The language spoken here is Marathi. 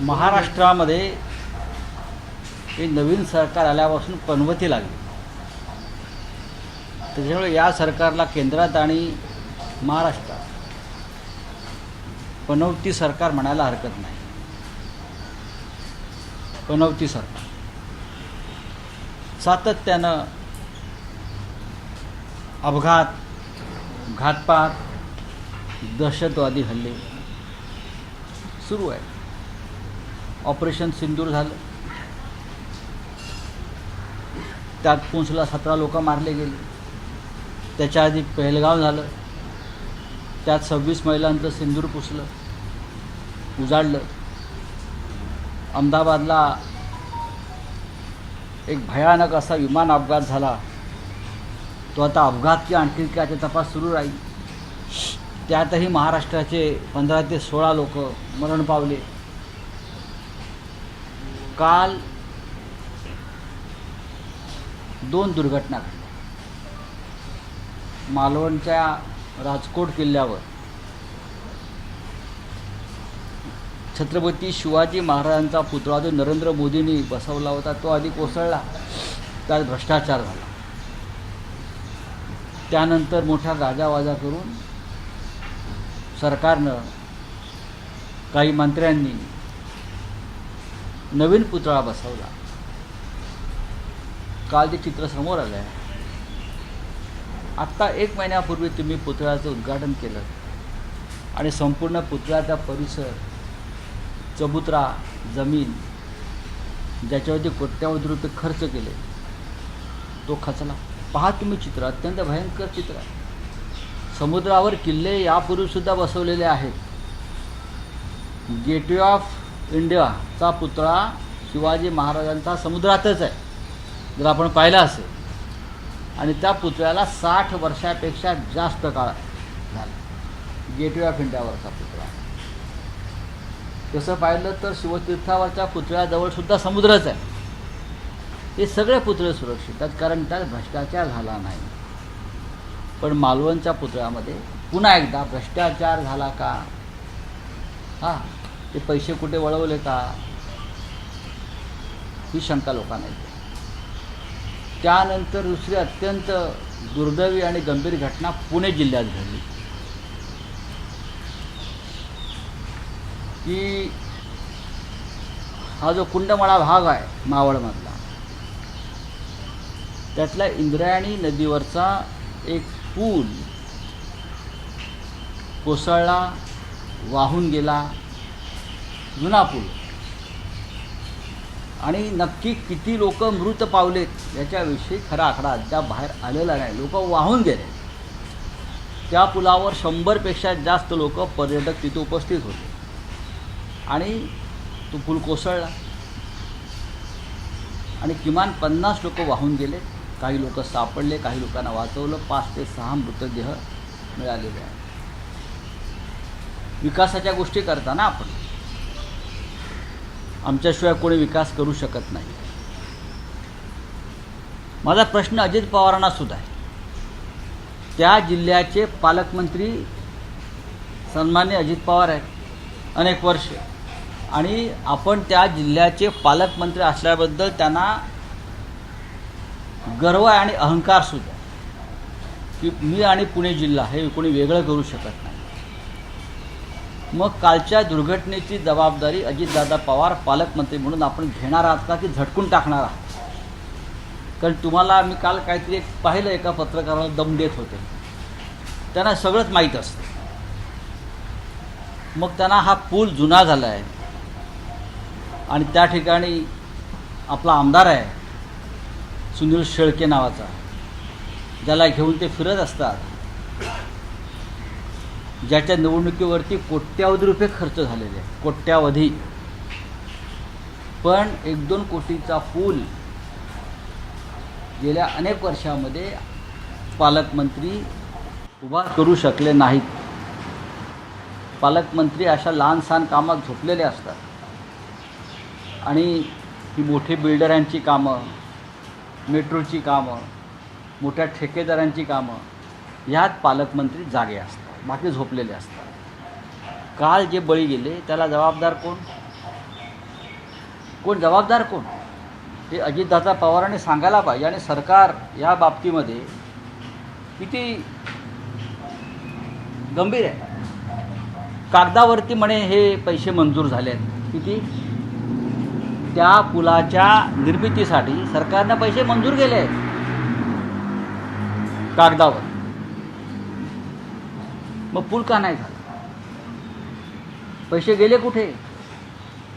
महाराष्ट्रामध्ये हे नवीन सरकार आल्यापासून पनवती लागली. त्याच्यामुळे या सरकारला केंद्रात आणि महाराष्ट्रात पनवती सरकार म्हणायला हरकत नाही. पनवती सरकार. सातत्यानं अपघात घातपात दहशतवादी हल्ले सुरू आहे ऑपरेशन सिंदूर झालं. त्यात पुंसला सतरा लोक मारले गेले. त्याच्या आधी पहलगाव झालं. त्यात सव्वीस महिलांचं सिंदूर पुसलं उजाडलं. अहमदाबादला एक भयानक असा विमान अपघात झाला. तो आता अपघात की आणखी काय तपास सुरू राहील. त्यातही महाराष्ट्राचे पंधरा ते सोळा लोक मरण पावले. काल दोन दुर्घटना घडल्या. मालवणच्या राजकोट किल्ल्यावर छत्रपती शिवाजी महाराजांचा पुतळा जो नरेंद्र मोदींनी बसवला होता तो आधी कोसळला. त्यात भ्रष्टाचार झाला. त्यानंतर मोठा गाजावाजा करून सरकारनं काही मंत्र्यांनी नवीन पुतळा बसवला. काल ते चित्र समोर आलं आहे आत्ता एक महिन्यापूर्वी तुम्ही पुतळ्याचं उद्घाटन केलं. आणि संपूर्ण पुतळ्याचा परिसर चबुतरा जमीन ज्याच्यावरती कोट्यावधी रुपये खर्च केले तो खचला. पहा तुम्ही चित्र अत्यंत भयंकर चित्र. आहे समुद्रावर किल्ले यापूर्वीसुद्धा बसवलेले आहेत. गेटवे ऑफ इंडियाचा पुतळा शिवाजी महाराजांचा समुद्रातच आहे. जर आपण पाहिला असेल. आणि त्या पुतळ्याला साठ वर्षापेक्षा जास्त काळ झाला. गेटवे ऑफ इंडियावरचा पुतळा. तसं पाहिलं तर शिवतीर्थावरच्या पुतळ्याजवळ सुद्धा समुद्रच आहे. हे सगळे पुतळे सुरक्षित आहेत कारण त्यात भ्रष्टाचार झाला नाही. पण मालवणच्या पुतळ्यामध्ये पुन्हा एकदा भ्रष्टाचार झाला का? हां ते पैसे कुठे वळवले का? ही शंका लोकांना येते. त्यानंतर दुसरी अत्यंत दुर्दैवी आणि गंभीर घटना पुणे जिल्ह्यात घडली. की हा जो कुंडमळा भाग आहे मावळमधला त्यातल्या इंद्रायणी नदीवरचा एक पूल कोसळला वाहून गेला जुना पूल आणि नक्की किती लोक मृत पावलेत याच्याविषयी खरा आकडा अद्याप बाहेर आलेला नाही. लोक वाहून गेले. त्या पुलावर शंभरपेक्षा जास्त लोक पर्यटक तिथे उपस्थित होते. आणि तो पूल कोसळला. आणि किमान पन्नास लोक वाहून गेले. काही लोक सापडले काही लोकांना वाचवलं. पाच ते सहा मृतदेह मिळालेले आहेत. विकासाच्या गोष्टी करताना आपण आमच्याशिवाय कोणी विकास करू शकत नाही. माझा प्रश्न अजित पवारांना सुद्धा आहे. त्या जिल्ह्याचे पालकमंत्री सन्मान्य अजित पवार आहेत अनेक वर्ष. आणि आपण त्या जिल्ह्याचे पालकमंत्री असल्याबद्दल त्यांना गर्व आहे आणि अहंकार सुद्धा की मी आणि पुणे जिल्हा हे कोणी वेगळं करू शकत नाही. मग कालच्या दुर्घटनेची जबाबदारी अजितदादा पवार पालकमंत्री म्हणून आपण घेणार आहात का की झटकून टाकणार आहात? कारण तुम्हाला मी काल काहीतरी एक पाहिलं एका पत्रकाराला दम देत होते. त्यांना सगळंच माहीत असतं. मग त्यांना हा पूल जुना झाला आहे आणि त्या ठिकाणी आपला आमदार आहे सुनील शेळके नावाचा. ज्याला घेऊन ते फिरत असतात. ज्याच्या निवडणुकीवरती कोट्यावधी रुपये खर्च झालेले आहे कोट्यावधी. पण एक दोन कोटीचा पूल गेल्या अनेक वर्षामध्ये पालकमंत्री उभा करू शकले नाहीत. पालकमंत्री अशा लहानसहान कामात झोपलेले असतात. आणि ही मोठी बिल्डरांची कामं मेट्रोची कामं मोठ्या ठेकेदारांची कामं ह्यात पालकमंत्री जागे असतात. बाकी झोपलेले असतात. काल जे बळी गेले त्याला जबाबदार कोण? कोण जबाबदार कोण? हे अजितदादा पवारांनी सांगायला पाहिजे आणि सरकार या बाबतीमध्ये किती गंभीर आहे. कागदावरती म्हणे हे पैसे मंजूर झाले आहेत किती? त्या पुलाच्या निर्मितीसाठी सरकारनं पैसे मंजूर केले आहेत. कागदावर. मग पूल का नाही झाला? पैसे गेले कुठे?